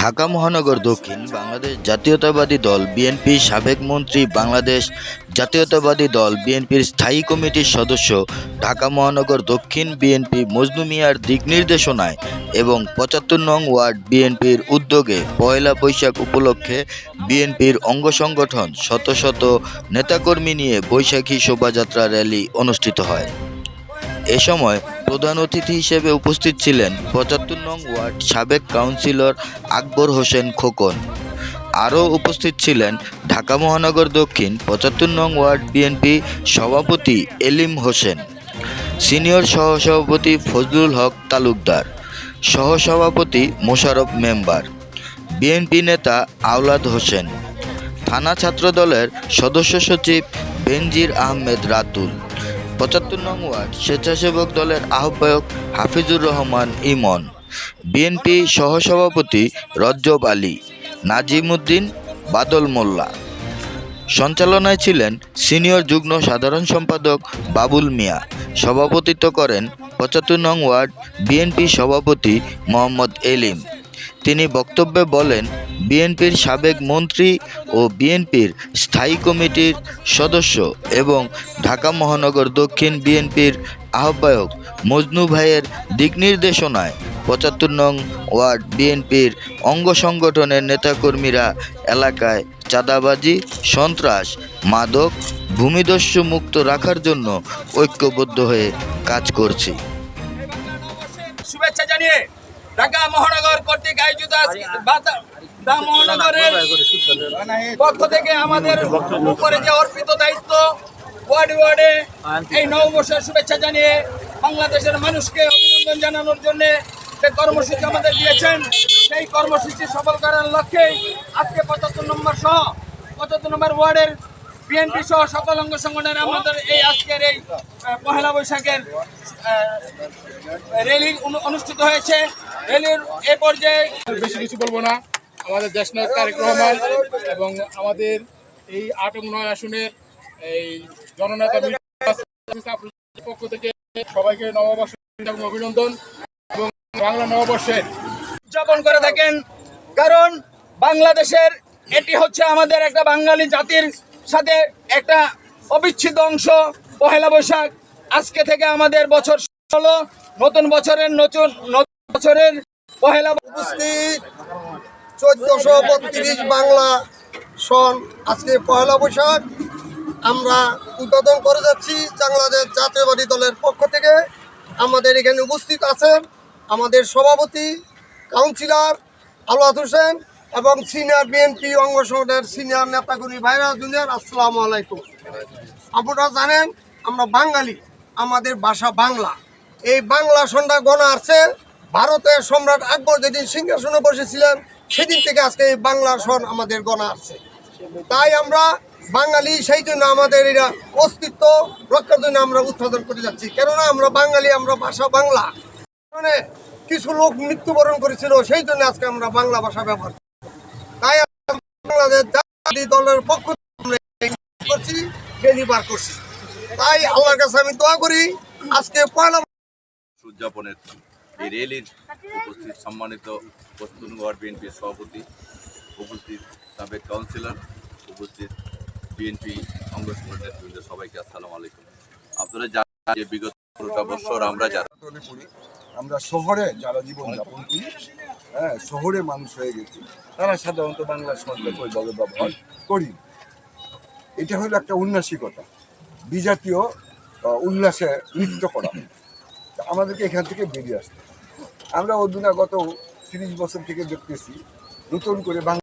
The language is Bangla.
ঢাকা মহানগর দক্ষিণ বাংলাদেশ জাতীয়তাবাদী দল, বিএনপি সাবেক মন্ত্রী বাংলাদেশ জাতীয়তাবাদী দল, বিএনপির স্থায়ী কমিটির সদস্য, ঢাকা মহানগর দক্ষিণ বিএনপি মজনু মিয়ার দিক নির্দেশনায় এবং পঁচাত্তর নং ওয়ার্ড বিএনপির উদ্যোগে পয়লা বৈশাখ উপলক্ষে বিএনপির অঙ্গ সংগঠন শত শত নেতাকর্মী নিয়ে বৈশাখী শোভাযাত্রা র্যালি অনুষ্ঠিত হয়। এ সময় প্রধান অতিথি হিসেবে উপস্থিত ছিলেন পঁচাত্তর নং ওয়ার্ড সাবেক কাউন্সিলর আকবর হোসেন খোকন। আরও উপস্থিত ছিলেন ঢাকা মহানগর দক্ষিণ পঁচাত্তর নং ওয়ার্ড বিএনপি সভাপতি এলিম হোসেন, সিনিয়র সহসভাপতি ফজলুল হক তালুকদার, সহসভাপতি মোশারফ মেম্বার, বিএনপি নেতা আওলাদ হোসেন, থানা ছাত্রদলের সদস্য সচিব বেনজির আহমেদ রাতুল। পঁচাত্তর নং ওয়ার্ড স্বেচ্ছাসেবক দলের আহ্বায়ক হাফিজুর রহমান ইমন বিএনপি সহসভাপতি রজ্জব আলী, নাজিমুদ্দিন বাদল মোল্লা। সঞ্চালনায় ছিলেন সিনিয়র যুগ্ম সাধারণ সম্পাদক বাবুল মিয়া। সভাপতিত্ব করেন পঁচাত্তর নং ওয়ার্ড বিএনপি সভাপতি মোহাম্মদ এলিম। তিনি বক্তব্যে বলেন, বিএনপির সাবেক মন্ত্রী ও বিএনপির স্থায়ী কমিটির সদস্য এবং ঢাকা মহানগর দক্ষিণ বিএনপির আহ্বায়ক মজনু ভাইয়ের দিক নির্দেশনায় পঁচাত্তর নং ওয়ার্ড বিএনপির অঙ্গ সংগঠনের নেতাকর্মীরা এলাকায় চাঁদাবাজি, সন্ত্রাস, মাদক, ভূমিদস্যু মুক্ত রাখার জন্য ঐক্যবদ্ধ হয়ে কাজ করছি। শুভেচ্ছা জানিয়ে ঢাকা মহানগর কর্তৃক আয়োজিত মহানগরের পক্ষ থেকে আমাদের উপরে যে অর্পিত দায়িত্ব ওয়ার্ড ওয়ার্ডে এই নববর্ষের শুভেচ্ছা জানিয়ে বাংলাদেশের মানুষকে অভিনন্দন জানানোর জন্য যে কর্মসূচি আমাদের দিয়েছেন সেই কর্মসূচি সফল করার লক্ষ্যে আজকে পঁচাত্তর নম্বর সহ পঁচাত্তর নম্বর ওয়ার্ডের বিএনপি সহ সকল অঙ্গ সংগঠনের আমাদের এই আজকের এই পহেলা বৈশাখের র্যালি অনুষ্ঠিত হয়েছে। এ পর্যায়ে বেশি কিছু বলব না। আমাদের দেশনায়ক তারেক রহমান এবং আমাদের এই আট এবং নয় আসনের এই জননেতা পক্ষ থেকে সবাইকে নববর্ষ অভিনন্দন এবং বাংলা নববর্ষের উদযাপন করে থাকেন। কারণ বাংলাদেশের এটি হচ্ছে আমাদের একটা বাঙালি জাতির সাথে একটা অবিচ্ছেদ্য অংশ, পহেলা বৈশাখ। আজকে থেকে আমাদের বছর হলো নতুন বছরের নতুন বছরের পহেলা উপস্থিত চোদ্দশো বত্রিশ বাংলা সন। আজকে পয়লা বৈশাখ। আমরা উদ্বোধন করে যাচ্ছি বাংলাদেশ জাতীয়বাদী দলের পক্ষ থেকে। আমাদের এখানে উপস্থিত আছেন আমাদের সভাপতি, কাউন্সিলর আলাদ হোসেন এবং সিনিয়র বিএনপি অঙ্গ সংগঠনের সিনিয়র নেতাগুলি ভাইরা জুনিয়র, আসসালামু আলাইকুম। আপনারা জানেন, আমরা বাঙালি, আমাদের ভাষা বাংলা। এই বাংলা সন্ধ্যা গণা আসছে। ভারতের সম্রাট আকবর যেদিন সিংহাসনে বসেছিলেন, সেদিন থেকে আজকে এই বাংলা সন আমাদের গণা আসছে তাই আমরা বাঙালি, সেই জন্য আমাদের এরা অস্তিত্ব রক্ষার জন্য আমরা উৎপাদন করে যাচ্ছি। কেননা আমরা বাঙালি, আমরা ভাষা বাংলা। মানে কিছু লোক মৃত্যুবরণ করেছিল, সেই জন্য আজকে আমরা বাংলা ভাষা ব্যবহার। তাই বাংলাদেশ জাতীয় দলের পক্ষ করছি ডেলিভার করছি। তাই আল্লাহর কাছে আমি দোয়া করি, আজকে পয়লা উদযাপনের এই র্যালির উপস্থিত সম্মানিত পশ্চিম ওয়ার্ড বিএনপির সভাপতি, উপস্থিত সাবেক কাউন্সিলর, উপস্থিত বিএনপি অঙ্গ সংগঠনের সবাইকে আসসালামু আলাইকুম। আপনারা জানেন যে বিগত পনেরোটা বছর আমরা যারা আমরা শহরে যারা জীবনযাপন করি হ্যাঁ শহরে মানুষ হয়ে গেছি, তারা সাধারণত বাংলা সরকার ওইভাবে ব্যবহার করি। এটা হলো একটা উন্নাসিকতা বিজাতীয় উল্লাসে নৃত্য করা। আমাদেরকে এখান থেকে বেরিয়ে আসতে। আমরা অধুনাগত তিরিশ বছর থেকে দেখতেছি নতুন করে বাংলা